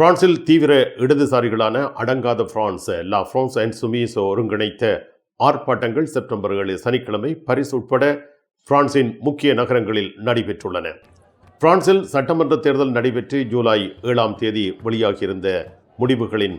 பிரான்சில் தீவிர இடதுசாரிகளான அடங்காத பிரான்ஸ் லா பிரான்ஸ் அண்ட் சுமீஸ் ஒருங்கிணைத்த ஆர்ப்பாட்டங்கள் செப்டம்பர் ஏழு சனிக்கிழமை பரிசு உட்பட பிரான்சின் முக்கிய நகரங்களில் நடைபெற்றுள்ளன. பிரான்சில் சட்டமன்ற தேர்தல் நடைபெற்று ஜூலை ஏழாம் தேதி வெளியாகியிருந்த முடிவுகளின்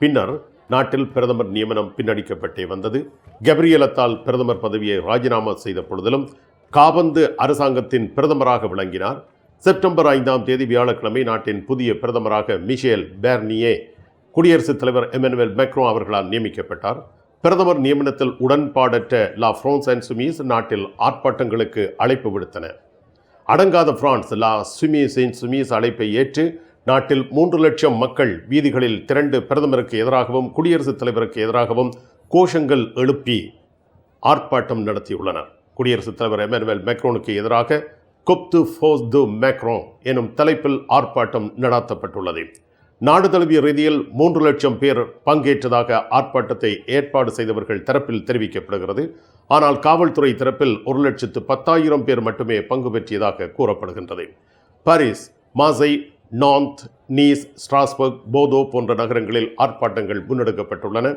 பின்னர் நாட்டில் பிரதமர் நியமனம் பின்னடிக்கப்பட்டே வந்தது. கப்ரியலத்தால் பிரதமர் பதவியை ராஜினாமா செய்த பொழுதிலும் காபந்து அரசாங்கத்தின் பிரதமராக விளங்கினார். செப்டம்பர் ஐந்தாம் தேதி வியாழக்கிழமை நாட்டின் புதிய பிரதமராக மிஷேல் பேர்னியே குடியரசுத் தலைவர் எமனுவேல் மெக்ரோ அவர்களால் நியமிக்கப்பட்டார். பிரதமர் நியமனத்தில் உடன்பாடற்ற லா ஃப்ரான்ஸ் அண்ட் சுமீஸ் நாட்டில் ஆர்ப்பாட்டங்களுக்கு அழைப்பு விடுத்தன. அடங்காத பிரான்ஸ் லா சுமீஸ் அண்ட் சுமீஸ் அழைப்பை ஏற்று நாட்டில் மூன்று லட்சம் மக்கள் வீதிகளில் திரண்டு பிரதமருக்கு எதிராகவும் குடியரசுத் தலைவருக்கு எதிராகவும் கோஷங்கள் எழுப்பி ஆர்ப்பாட்டம் நடத்தியுள்ளனர். குடியரசுத் தலைவர் எமனுவேல் மெக்ரோனுக்கு எதிராக கொப்து ஃபோஸ் து மேக்ரோ எனும் தலைப்பில் ஆர்ப்பாட்டம் நடாத்தப்பட்டுள்ளது. நாடு தழுவிய ரீதியில் மூன்று லட்சம் பேர் பங்கேற்றதாக ஆர்ப்பாட்டத்தை ஏற்பாடு செய்தவர்கள் தரப்பில் தெரிவிக்கப்படுகிறது. ஆனால் காவல்துறை தரப்பில் ஒரு லட்சத்து பத்தாயிரம் பேர் மட்டுமே பங்கு பெற்றியதாக கூறப்படுகின்றது. பாரிஸ் மாசை நாந்த் நீஸ் ஸ்ட்ராஸ்பர்க் போதோ போன்ற நகரங்களில் ஆர்ப்பாட்டங்கள் முன்னெடுக்கப்பட்டுள்ளன.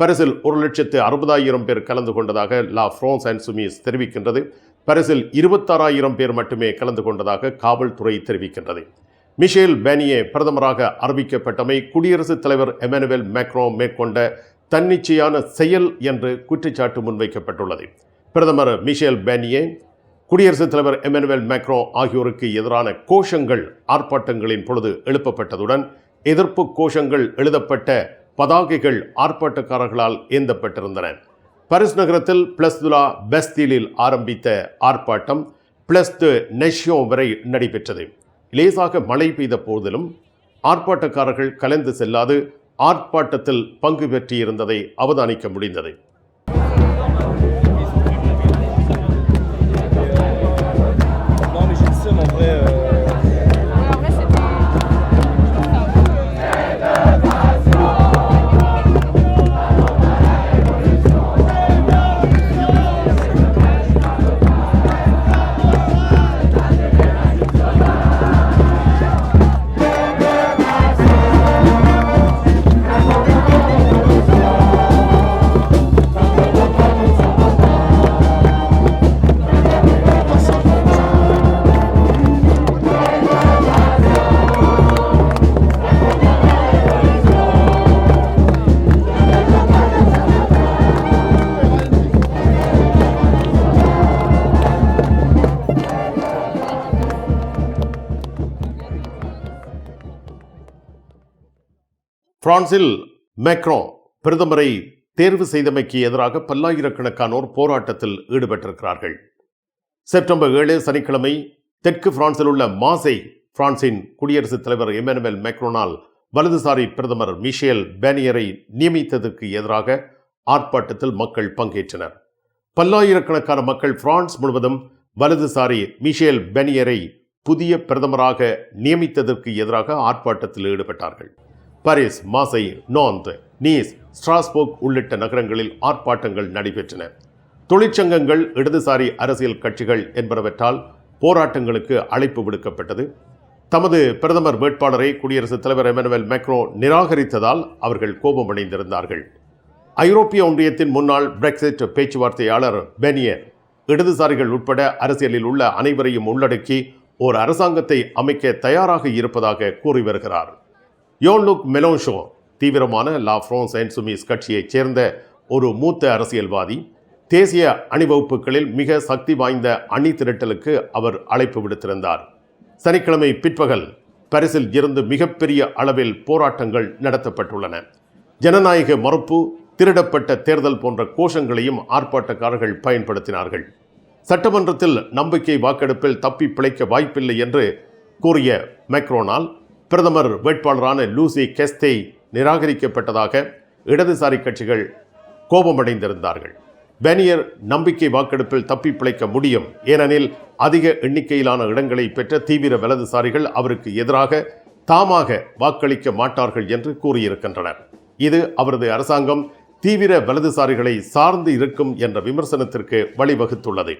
பரிசில் ஒரு லட்சத்து அறுபதாயிரம் பேர் கலந்து கொண்டதாக லா ஃப்ரான்ஸ் அண்ட் சுமீஸ் தெரிவிக்கின்றது. பரிசில் இருபத்தாறாயிரம் பேர் மட்டுமே கலந்து கொண்டதாக காவல்துறை தெரிவிக்கின்றது. மிஷேல் பேனியே பிரதமராக அறிவிக்கப்பட்டமை குடியரசுத் தலைவர் எமனுவேல் மேக்ரோ மேற்கொண்ட தன்னிச்சையான செயல் என்று குற்றச்சாட்டு முன்வைக்கப்பட்டுள்ளது. பிரதமர் மிஷேல் பேனியே குடியரசுத் தலைவர் எமனுவேல் மேக்ரோ ஆகியோருக்கு எதிரான கோஷங்கள் ஆர்ப்பாட்டங்களின் பொழுது எழுப்பப்பட்டதுடன் எதிர்ப்பு கோஷங்கள் எழுதப்பட்ட பதாகைகள் ஆர்ப்பாட்டக்காரர்களால் ஏந்தப்பட்டிருந்தன. பரிஸ் நகரத்தில் பிளஸ்துலா பெஸ்தீலில் ஆரம்பித்த ஆர்ப்பாட்டம் பிளஸ் து நெஷ்யோ வரை நடைபெற்றது. லேசாக மழை பெய்த போதிலும் ஆர்ப்பாட்டக்காரர்கள் கலந்து செல்லாது ஆர்ப்பாட்டத்தில் பங்கு பெற்றிருந்ததை அவதானிக்க முடிந்தது. பிரான்சில் மேக்ரோ பிரதமரை தேர்வு செய்தமைக்கு எதிராக பல்லாயிரக்கணக்கானோர் போராட்டத்தில் ஈடுபட்டிருக்கிறார்கள். செப்டம்பர் ஏழு சனிக்கிழமை தெற்கு பிரான்சில் உள்ள மாசை பிரான்சின் குடியரசுத் தலைவர் எமனுவேல் மேக்ரோனால் வலதுசாரி பிரதமர் மிஷேல் பேனியரை நியமித்ததற்கு எதிராக ஆர்ப்பாட்டத்தில் மக்கள் பங்கேற்றனர். பல்லாயிரக்கணக்கான மக்கள் பிரான்ஸ் முழுவதும் வலதுசாரி மிஷேல் பெனியரை புதிய பிரதமராக நியமித்ததற்கு எதிராக ஆர்ப்பாட்டத்தில் ஈடுபட்டார்கள். பாரிஸ் மாசை நோந்த் நீஸ் ஸ்ட்ராஸ்போர்க் உள்ளிட்ட நகரங்களில் ஆர்ப்பாட்டங்கள் நடைபெற்றன. தொழிற்சங்கங்கள் இடதுசாரி அரசியல் கட்சிகள் என்பனவற்றால் போராட்டங்களுக்கு அழைப்பு விடுக்கப்பட்டது. தமது பிரதமர் வேட்பாளரை குடியரசுத் தலைவர் எமனுவல் மேக்ரோ நிராகரித்ததால் அவர்கள் கோபமடைந்திருந்தார்கள். ஐரோப்பிய ஒன்றியத்தின் முன்னாள் பிரெக்சிட் பேச்சுவார்த்தையாளர் பெனியர் இடதுசாரிகள் உட்பட அரசியலில் உள்ள அனைவரையும் உள்ளடக்கி ஓர் அரசாங்கத்தை அமைக்க தயாராக இருப்பதாக கூறி வருகிறார். யோன் லுக் மெலோன்ஷோ தீவிரமான லா ஃப்ரான்ஸ் சுமிஸ் கட்சியைச் சேர்ந்த ஒரு மூத்த அரசியல்வாதி தேசிய அணிவகுப்புகளில் மிக சக்தி வாய்ந்த அணி திரட்டலுக்கு அவர் அழைப்பு விடுத்திருந்தார். சனிக்கிழமை பிற்பகல் பரிசில் இருந்து மிகப்பெரிய அளவில் போராட்டங்கள் நடத்தப்பட்டுள்ளன. ஜனநாயக மறுப்பு திருடப்பட்ட தேர்தல் போன்ற கோஷங்களையும் ஆர்ப்பாட்டக்காரர்கள் பயன்படுத்தினார்கள். சட்டமன்றத்தில் நம்பிக்கை வாக்கெடுப்பில் தப்பி பிழைக்க வாய்ப்பில்லை என்று கூறிய மேக்ரோனால் பிரதமர் வேட்பாளரான லூசி கெஸ்தே நிராகரிக்கப்பட்டதாக இடதுசாரி கட்சிகள் கோபமடைந்திருந்தார்கள். பெனியர் நம்பிக்கை வாக்கெடுப்பில் தப்பி பிழைக்க முடியும். ஏனெனில் அதிக எண்ணிக்கையிலான இடங்களை பெற்ற தீவிர வலதுசாரிகள் அவருக்கு எதிராக தாமாக வாக்களிக்க மாட்டார்கள் என்று கூறியிருக்கின்றனர். இது அவரது அரசாங்கம் தீவிர வலதுசாரிகளை சார்ந்து இருக்கும் என்ற விமர்சனத்திற்கு வழிவகுத்துள்ளது.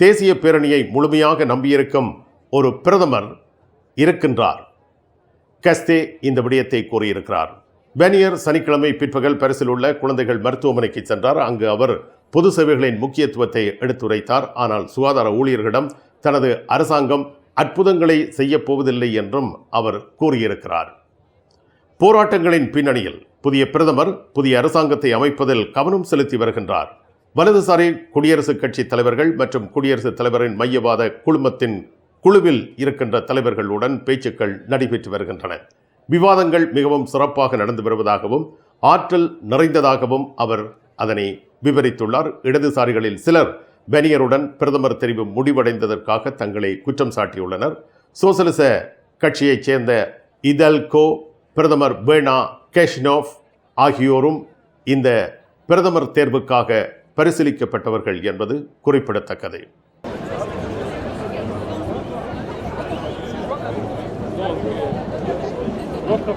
தேசிய பேரணியை முழுமையாக நம்பியிருக்கும் ஒரு பிரதமர் இருக்கின்றார். கஸ்தே இந்த விடயத்தை கூறியிருக்கிறார். பெனியர் சனிக்கிழமை பிற்பகல் பரிசில் உள்ள குழந்தைகள் மருத்துவமனைக்கு சென்றார். அங்கு அவர் பொது சேவைகளின் முக்கியத்துவத்தை எடுத்துரைத்தார். ஆனால் சுகாதார ஊழியர்களிடம் தனது அரசாங்கம் அற்புதங்களை செய்யப்போவதில்லை என்றும் அவர் கூறியிருக்கிறார். போராட்டங்களின் பின்னணியில் புதிய பிரதமர் புதிய அரசாங்கத்தை அமைப்பதில் கவனம் செலுத்தி வருகின்றார். வலதுசாரி குடியரசுக் கட்சி தலைவர்கள் மற்றும் குடியரசுத் தலைவரின் மையவாத குழுமத்தின் குழுவில் இருக்கின்ற தலைவர்களுடன் பேச்சுக்கள் நடைபெற்று வருகின்றன. விவாதங்கள் மிகவும் சிறப்பாக நடந்து வருவதாகவும் ஆற்றல் நிறைந்ததாகவும் அவர் அதனை விவரித்துள்ளார். இடதுசாரிகளில் சிலர் பெனியருடன் பிரதமர் தெரிவு முடிவடைந்ததற்காக தங்களை குற்றம் சாட்டியுள்ளனர். சோசலிச கட்சியைச் சேர்ந்த இதல்கோ பிரதமர் பேனா கேஷ்னோஃப் ஆகியோரும் இந்த பிரதமர் தேர்வுக்காக பரிசீலிக்கப்பட்டவர்கள் என்பது குறிப்பிடத்தக்கது. ஒரு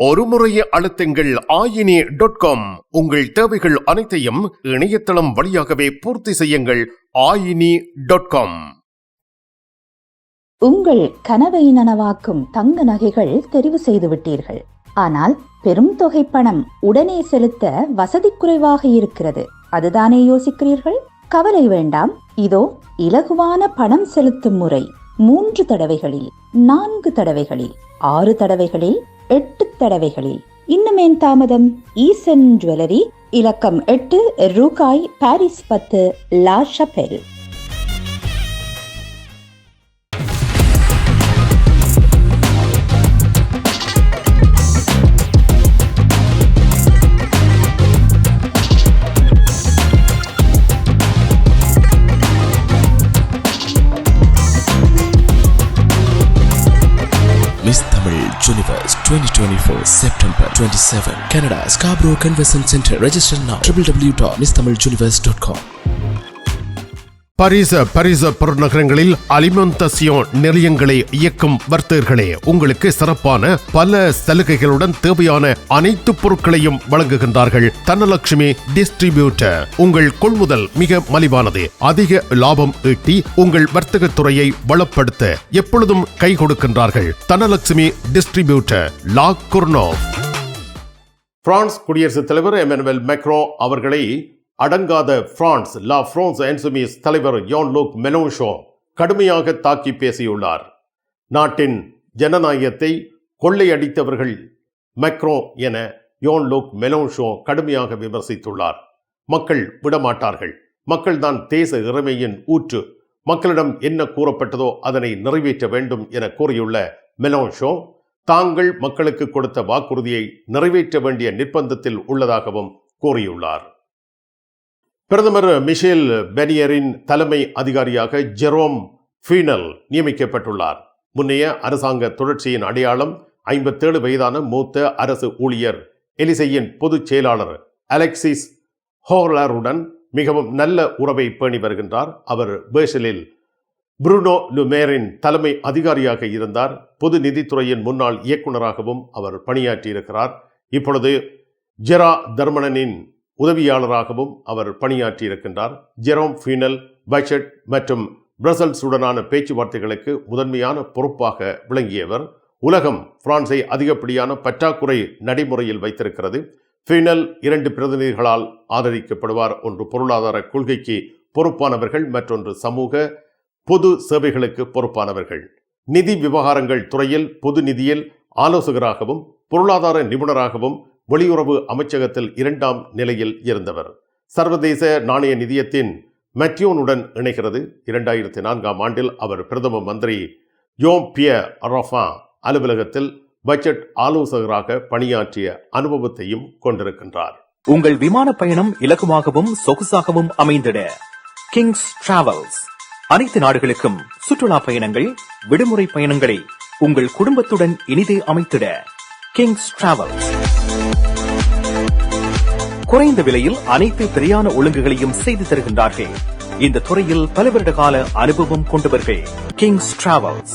ஒருமுறைய அழுத்துங்கள் ஆயினி டாட் காம் உங்கள் தேவைகள் அனைத்தையும் இணையதளம் வழியாகவே பூர்த்தி செய்யுங்கள் ஆயினி டாட் காம் உங்கள் கனவை நனவாக்கும் தங்க நகைகள் தெரிவு செய்து விட்டீர்கள். ஆனால் பெரும் தொகை பணம் உடனே செலுத்த வசதி குறைவாக இருக்கிறது. அதுதானே யோசிக்கிறீர்கள்? கவலை வேண்டாம். இதோ இலகுவான பணம் செலுத்தும் முறை. மூன்று தடவைகளில் நான்கு தடவைகளில் ஆறு தடவைகளில் எட்டு தடவைகளில். இன்னும் ஏன் தாமதம்? ஈசன் ஜுவல்லரி இலக்கம் எட்டு ரூகாய் பாரிஸ் பத்து La Chapelle 2024 September 27 Canada Scarborough Convention Center. Register now. www.misthamiluniverse.com பரிச பரிச பெருநகரங்களில் அலிமந்தசியோ நிலையங்களை இயக்கும் வர்த்தகர்களே உங்களுக்கு சிறப்பான பல சலுகைகளுடன் தேவையான அனைத்து பொருட்களையும் வழங்குகின்றார்கள். தனலட்சுமி டிஸ்ட்ரிபியூட்டர் உங்கள் கொள்முதல் மிக மலிவானது. அதிக லாபம் ஈட்டி உங்கள் வர்த்தக துறையை வளப்படுத்த எப்பொழுதும் கை கொடுக்கின்றார்கள். தனலட்சுமி டிஸ்ட்ரிபியூட்டர் லா குர்னோ பிரான்ஸ் குடியரசுத் தலைவர் எமனுவல் மெக்ரோ அவர்களை அடங்காத பிரான்ஸ் லா பிரான்ஸ் என்சுமிஸ் தலைவர் யோன் லூக் மெலோன்ஷோ கடுமையாக தாக்கி பேசியுள்ளார். நாட்டின் ஜனநாயகத்தை கொள்ளையடித்தவர்கள் மெக்ரோ என யோன் லூக் மெலோன்ஷோ கடுமையாக விமர்சித்துள்ளார். மக்கள் விடமாட்டார்கள். மக்கள்தான் தேச இறைமையின் ஊற்று. மக்களிடம் என்ன கூறப்பட்டதோ அதனை நிறைவேற்ற வேண்டும் என கூறியுள்ள மெலோன்ஷோ தாங்கள் மக்களுக்கு கொடுத்த வாக்குறுதியை நிறைவேற்ற வேண்டிய நிர்பந்தத்தில் உள்ளதாகவும் கூறியுள்ளார். பிரதமர் மிஷேல் பெனியரின் தலைமை அதிகாரியாக ஜெரோம் ஃபீனல் நியமிக்கப்பட்டுள்ளார். முன்னைய அரசாங்க தொடர்ச்சியின் அடையாளம் ஐம்பத்தேழு வயதான மூத்த அரசு ஊழியர் எலிசையின் பொதுச் செயலாளர் அலெக்சிஸ் ஹோலருடன் மிகவும் நல்ல உறவை பேணி வருகின்றார். அவர் பேஷலில் புருனோ லுமேரின் தலைமை அதிகாரியாக இருந்தார். பொது நிதித்துறையின் முன்னாள் இயக்குநராகவும் அவர் பணியாற்றியிருக்கிறார். இப்பொழுது ஜெரா தர்மணனின் உதவியாளராகவும் அவர் பணியாற்றியிருக்கின்றார். ஜெரோம் ஃபீனல் பட்ஜெட் மற்றும் பிரசல்ஸுடனான பேச்சுவார்த்தைகளுக்கு முதன்மையான பொறுப்பாக விளங்கியவர். உலகம் பிரான்ஸை அதிகப்படியான பற்றாக்குறை நடைமுறையில் வைத்திருக்கிறது. ஃபீனல் இரண்டு பிரதிநிதிகளால் ஆதரிக்கப்படுவார். ஒன்று பொருளாதார கொள்கைக்கு பொறுப்பானவர்கள் மற்றொன்று சமூக பொது சேவைகளுக்கு பொறுப்பானவர்கள். நிதி விவகாரங்கள் துறையில் பொது நிதியில் ஆலோசகராகவும் பொருளாதார நிபுணராகவும் வெளியுறவு அமைச்சகத்தில் இரண்டாம் நிலையில் இருந்தவர். சர்வதேச நாணய நிதியத்தின் மெட்யோனுடன் இணைகிறது. இரண்டாயிரத்தி நான்காம் ஆண்டில் அவர் பிரதம மந்திரி யோம் பிய அரஃபா அலுவலகத்தில் பட்ஜெட் ஆலோசகராக பணியாற்றிய அனுபவத்தையும் கொண்டிருக்கின்றார். உங்கள் விமான பயணம் இலகுவாகவும் சொகுசாகவும் அமைந்திட கிங்ஸ் டிராவல்ஸ் அனைத்து நாடுகளுக்கும் சுற்றுலா பயணங்கள் விடுமுறை பயணங்களை உங்கள் குடும்பத்துடன் இனிதே அமைத்திட கிங்ஸ் டிராவல்ஸ் குறைந்த விலையில் அனைத்து பிரயாண ஒழுங்குகளையும் செய்து தருகின்றார்கள். இந்த துறையில் பல வருட கால அனுபவம் கொண்டவர்கள். கிங்ஸ் டிராவல்ஸ்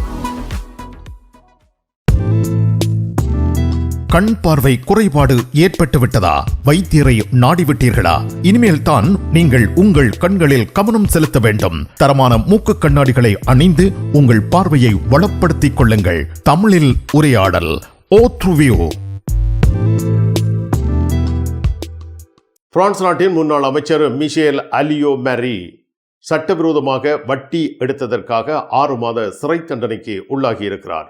கண் பார்வை குறைபாடு ஏற்பட்டுவிட்டதா? வைத்தியரை நாடிவிட்டீர்களா? இனிமேல் தான் நீங்கள் உங்கள் கண்களில் கவனம் செலுத்த வேண்டும். தரமான மூக்கு கண்ணாடிகளை அணிந்து உங்கள் பார்வையை வளப்படுத்திக் கொள்ளுங்கள். தமிழில் உரையாடல் ஓத்ருவியோ பிரான்ஸ் நாட்டின் முன்னாள் அமைச்சர் மிஷேல் அலியோ மேரி சட்டவிரோதமாக வட்டி எடுத்ததற்காக ஆறு மாத சிறை தண்டனைக்கு உள்ளாகியிருக்கிறார்.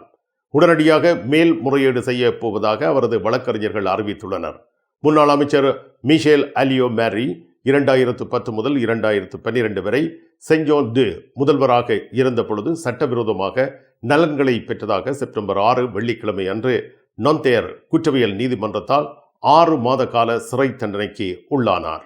உடனடியாக மேல்முறையீடு செய்ய போவதாக அவரது வழக்கறிஞர்கள் அறிவித்துள்ளனர். முன்னாள் அமைச்சர் மிஷேல் அலியோ மேரி இரண்டாயிரத்து பத்து முதல் இரண்டாயிரத்து பன்னிரண்டு வரை செஞ்சோன் டு முதல்வராக இருந்த பொழுது சட்டவிரோதமாக நலன்களை பெற்றதாக செப்டம்பர் ஆறு வெள்ளிக்கிழமை அன்று நொந்தேர் குற்றவியல் நீதிமன்றத்தால் ஆறு மாத கால சிறை தண்டனைக்கு உள்ளானார்.